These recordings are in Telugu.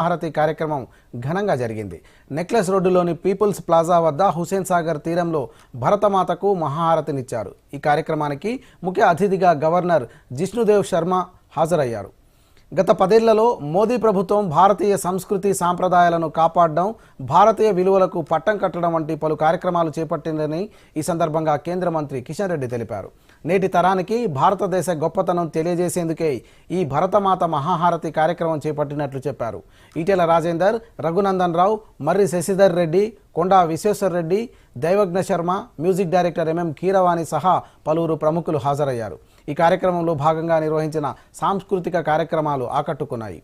హారతి కార్యక్రమం ఘనంగా జరిగింది. నెక్లెస్ రోడ్డులోని పీపుల్స్ ప్లాజా వద్ద హుసేన్ సాగర్ తీరంలో భరతమాతకు మహాహారతినిచ్చారు ఈ కార్యక్రమానికి ముఖ్య అతిథిగా గవర్నర్ జిష్ణుదేవ్ శర్మ హాజరయ్యారు. గత పదేళ్ళలో మోదీ ప్రభుత్వం భారతీయ సంస్కృతి సాంప్రదాయాలను కాపాడడం భారతీయ విలువలకు పట్టం కట్టడం వంటి పలు కార్యక్రమాలు చేపట్టిందని ఈ సందర్భంగా కేంద్ర మంత్రి కిషన్ రెడ్డి తెలిపారు. నేటి తరానికి భారతదేశ గొప్పతనం తెలియజేసేందుకే ఈ భరతమాత మహాహారతి కార్యక్రమం చేపట్టినట్లు చెప్పారు. Etela Rajender Raghunandan Rao Marri Shashidhar Reddy Konda Vishweshwar Reddy Daivagna Sharma music director MM Keeravani సహా పలువురు ప్రముఖులు హాజరయ్యారు. ఈ కార్యక్రమంలో భాగంగా నిర్వహించిన సాంస్కృతిక కార్యక్రమాలు ఆకట్టుకున్నాయి.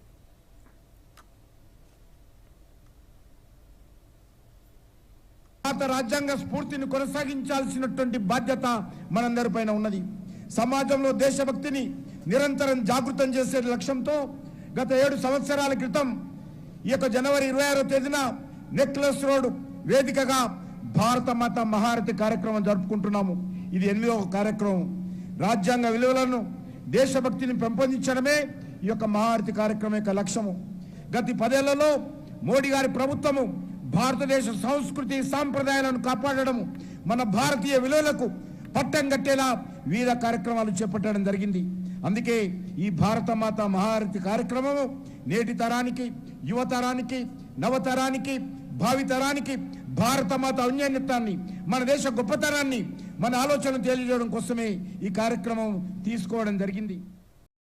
భారత రాజ్యాంగ స్ఫూర్తిని కొనసాగించాల్సినటువంటి బాధ్యత మనందరిపైన ఉన్నది. సమాజంలో దేశభక్తిని నిరంతరం జాగృతం చేసే లక్ష్యంతో గత ఏడు సంవత్సరాల క్రితం ఈ యొక్క జనవరి ఇరవై ఆరో తేదీన నెక్లెస్ రోడ్ వేదికగా భారత మాత మహారతి కార్యక్రమం జరుపుకుంటున్నాము. ఇది ఎనిమిదవ కార్యక్రమం. రాజ్యాంగ విలువలను దేశభక్తిని పెంపొందించడమే ఈ యొక్క మహారతి కార్యక్రమం యొక్క లక్ష్యము. గత పదేళ్ళలో మోడీ గారి ప్రభుత్వము భారతదేశ సంస్కృతి సాంప్రదాయాలను కాపాడడం మన భారతీయ విలువలకు పట్టం కట్టేలా వివిధ కార్యక్రమాలు చేపట్టడం జరిగింది. అందుకే ఈ భారతమాత మహారతి కార్యక్రమము నేటి తరానికి యువతరానికి నవతరానికి భావితరానికి భారత మాత మన దేశ గొప్పతనాన్ని మన ఆలోచన తెలియజేయడం కోసమే ఈ కార్యక్రమం తీసుకోవడం జరిగింది.